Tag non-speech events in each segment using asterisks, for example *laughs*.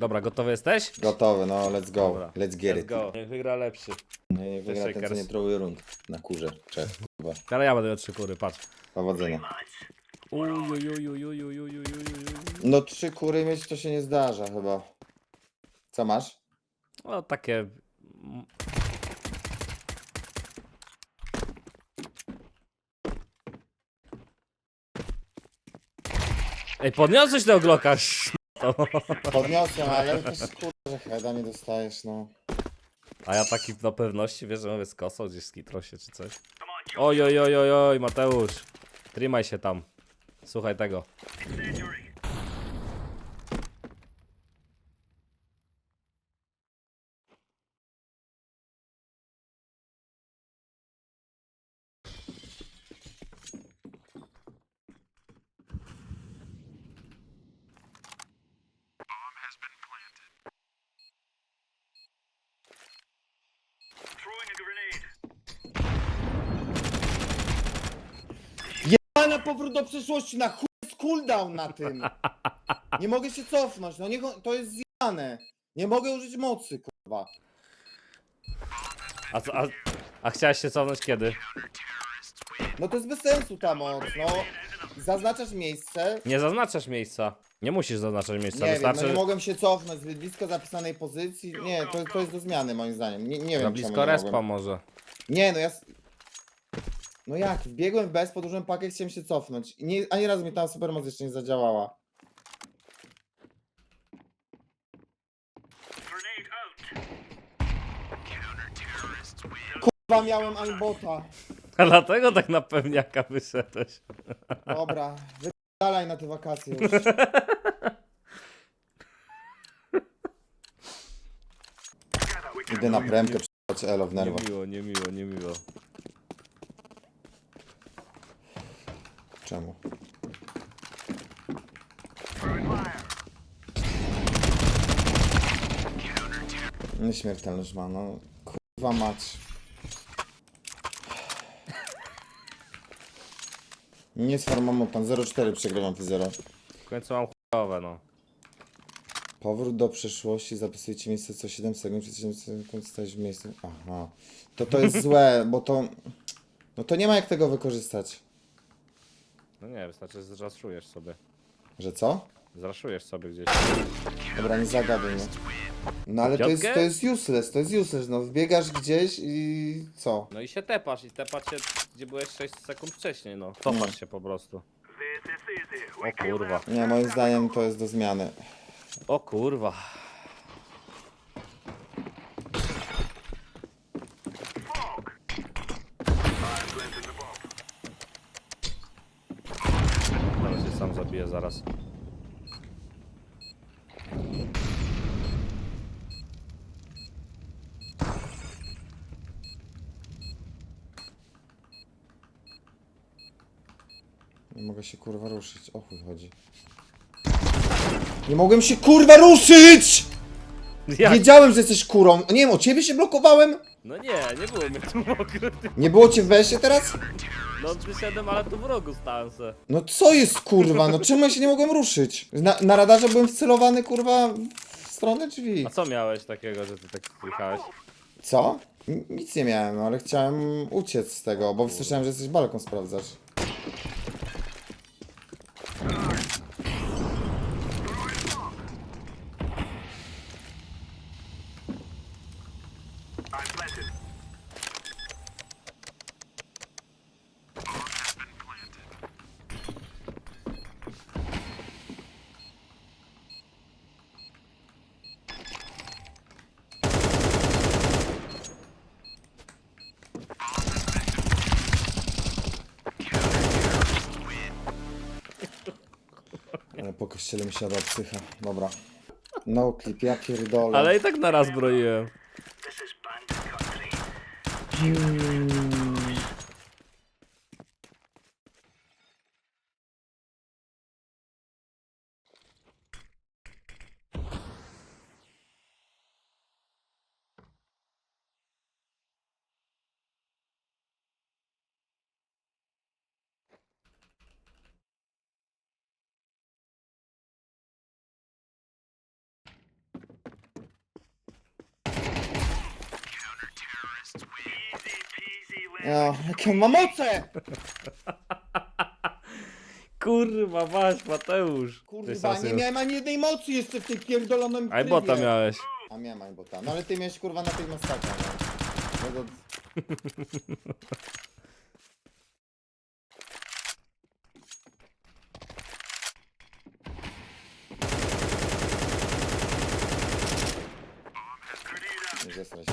Dobra, gotowy jesteś? Gotowy, no let's go. Dobra, Let's get Let's it. go. Niech wygra lepszy. Nie i wygra ten, co nie troluje rund. Na kurze. Cześć. Kurwa. Teraz ja będę miał trzy kury, patrz. Powodzenia. No trzy kury mieć to się nie zdarza chyba. Co masz? No takie... Ej, podniosłeś tego Glocka, to. Podniosłem, ale też kurwa, że heada nie dostajesz, no. A ja taki na pewności, wiesz, że mówię z kosą gdzieś skitrą się czy coś. Oj, oj, oj, oj, oj, Mateusz. Trzymaj się tam. Słuchaj tego. Na powrót do przyszłości, na chuj jest cooldown na tym. Nie mogę się cofnąć, no niech on, to jest zjane. Nie mogę użyć mocy, kurwa. A, co- a, a chciałeś się cofnąć kiedy? No to jest bez sensu ta moc, no. Zaznaczasz miejsce. Nie zaznaczasz miejsca. Nie musisz zaznaczać miejsca, Nie wiem, wystarczy... no nie mogłem się cofnąć zbyt blisko zapisanej pozycji. Nie, to, to jest do zmiany moim zdaniem. Nie, nie wiem Na czemu blisko nie respa mogłem. może. Nie, no ja... s- No jak, wbiegłem w bez, podłożyłem pakę i chciałem się cofnąć. I Nie, ani razu mi ta supermoc jeszcze nie zadziałała. Kurwa, miałem aimbota. A dlatego tak na pewniaka wyszedłeś. Dobra, wypalaj na te wakacje już. *laughs* Idę na premkę Elo w nerwach. Niemiło, niemiło, niemiło. Czemu? Nieśmiertelność ma, no. Kurwa mać. Nie z farmą pan 0,4 przegrywam ty 0. W końcu mam chujowe, no. Powrót do przeszłości, zapisujcie miejsce co 7 sekund, przez 7 sekund stać w miejscu. Aha. To to jest złe, bo to... No to nie ma jak tego wykorzystać. No nie, wystarczy zraszujesz sobie. Że co? Zraszujesz sobie gdzieś. Dobra, nie zagaduj mnie. No ale to jest, to jest useless, to jest useless, no wbiegasz gdzieś i co? No i się tepasz i tepasz się, gdzie byłeś 6 sekund wcześniej, no. Cofasz się po prostu. O kurwa. Nie, moim zdaniem to jest do zmiany. O kurwa. Ale się zaraz. Nie mogę się kurwa ruszyć, o chuj chodzi. Nie mogłem się kurwa ruszyć! Jak? Wiedziałem, że jesteś kurą. Nie wiem, o ciebie się blokowałem? No nie, nie było mnie tu wokół. Nie było cię w besie teraz? No wyszedłem, ale tu w rogu stałem se. No co jest kurwa, no czemu ja się nie mogłem ruszyć? Na, na radarze byłem wcelowany kurwa w stronę drzwi. A co miałeś takiego, że ty tak klikałeś? Co? N- Nic nie miałem, no ale chciałem uciec z tego, bo słyszałem, że jesteś balkon sprawdzasz. Po kościele mi siadła psycha. Dobra. No clip, ja pierdolę. Ale i tak na raz broiłem. Ja, jakie on ma moce! *laughs* Kurwa, masz, Mateusz. Kurwa, nie miałem ani jednej mocy jeszcze w tej pierdolonym Aj bota trybie. miałeś. A miałem aimbota. No ale ty miałeś kurwa na tej masakra, no. no to... *laughs* Nie zesrać.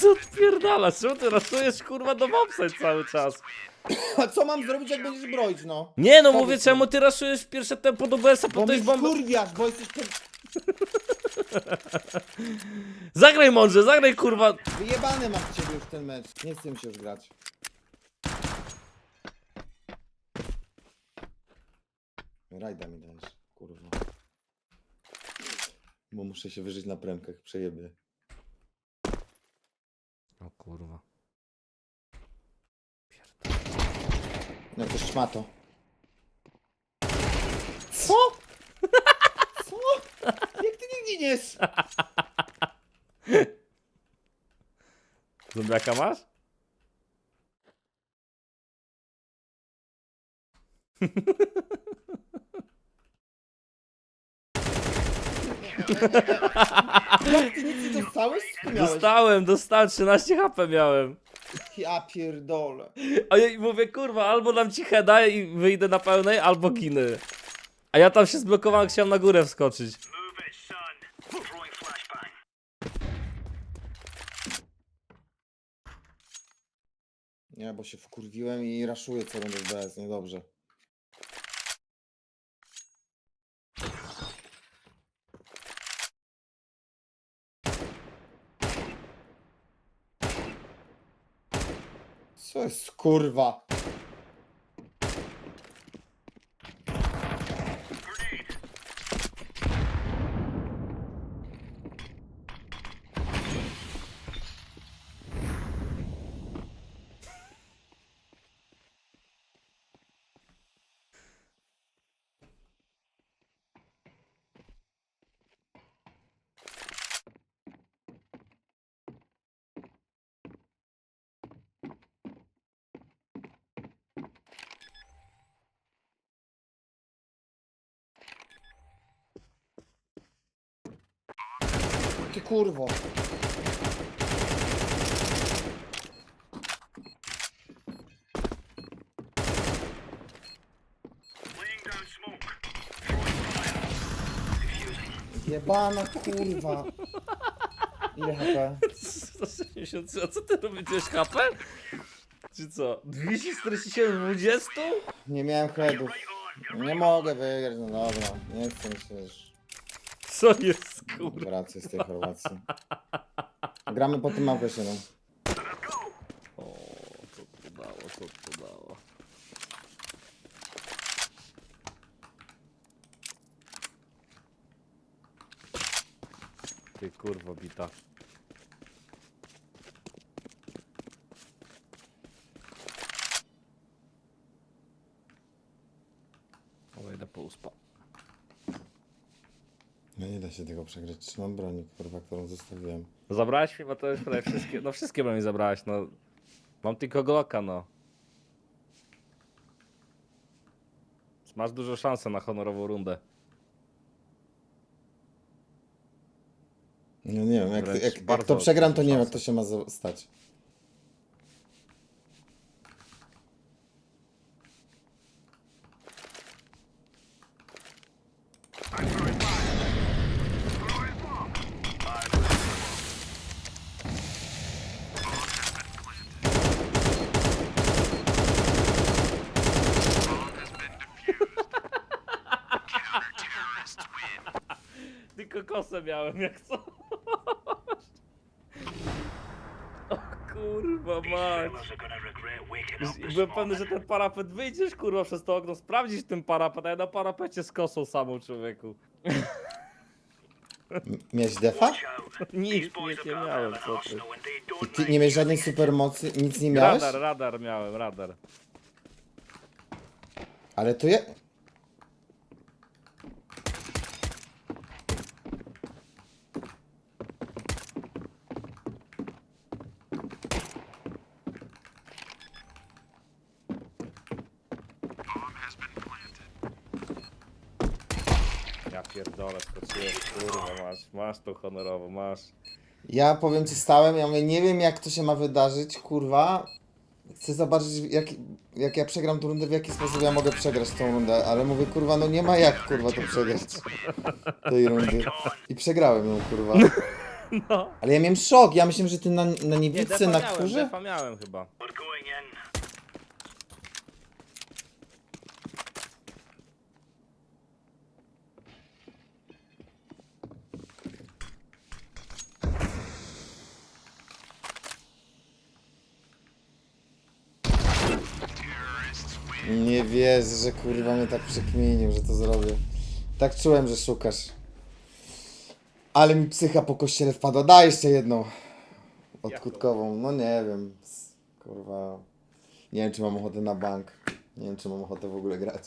Co odpierdalasz? Czemu ty rasujesz kurwa do mopsać cały czas? A co mam zrobić jak będziesz broić, no? Nie no, mówię czemu ty raszujesz w pierwsze tempo do BS-a, Bo po to mnie jest bomba... skurwiasz, bo jesteś... *laughs* Zagraj mądrze, zagraj kurwa... Wyjebany mam w ciebie już ten mecz. Nie chcę mi się już grać. Rajda mi dajesz, kurwa. Bo muszę się wyżyć na premkach, przejebie. O kurwa. No to szmato. Co? *laughs* Co? Jak ty nie giniesz? Zombiaka masz? *laughs* Jak ty nic nie dostałeś? Co ty miałeś? Dostałem, dostałem, 13 HP miałem. Ja pierdolę. A ja mówię, kurwa, albo dam ci heada i wyjdę na pełnej, albo ginę. A ja tam się zblokowałem, chciałem na górę wskoczyć. Nie, bo się wkurwiłem i raszuję co rundę w BS, niedobrze. Co jest kurwa? Kurwo. Jebana kurwa. Ile HP? 160, *laughs* a co ty robisz HP? Czy co? 247 w 20? Nie miałem headów. Nie mogę wygrać, no dobra. Nie chcę się już Co jest kurwa? z tej Chorwacji. Gramy po tym małpę się, no. O, co to dało, co to dało. Ty kurwa bita. O, idę po uspa. No nie da się tego przegrać. Trzymam broń, kurwa, którą zostawiłem. Zabrałeś mi, bo to już prawie wszystkie, no wszystkie mi zabrałeś, no. Mam tylko Glocka, no. Masz dużo szansę na honorową rundę. No nie wiem, jak, Wręcz jak, jak bardzo to przegram, to nie wiem, jak to się ma za- stać. Tylko kosę miałem, jak co? O kurwa mać. Byłem pewny, że ten parapet wyjdziesz kurwa przez to okno, sprawdzić ten parapet, a ja na parapecie z kosą samą człowieku. M- Miałeś defa? Nic, nic nie miałem, co ty. I ty nie miałeś żadnej supermocy? Nic nie miałeś? Radar, radar miałem, radar. Ale to ja... Ja pierdolę, skoczyłem, kurwa, masz, masz to honorowo, masz. Ja powiem ci stałem, ja mówię, nie wiem jak to się ma wydarzyć, kurwa. Chcę zobaczyć jak, jak ja przegram tę rundę, w jaki sposób ja mogę przegrać tą rundę, ale mówię, kurwa, no nie ma jak, kurwa, to przegrać tej rundy. I przegrałem ją, kurwa. *laughs* No. Ale ja miałem szok, ja myślałem, że ty na, na Nie, niewidce, defa na miałem, kurze? defa miałem chyba. Nie wierzę, że kurwa mnie tak przekminił, że to zrobię. Tak czułem, że szukasz. Ale mi psycha po kościele wpadła. Daj jeszcze jedną. Odkutkową. No nie wiem. Kurwa. Nie wiem, czy mam ochotę na bank. Nie wiem, czy mam ochotę w ogóle grać.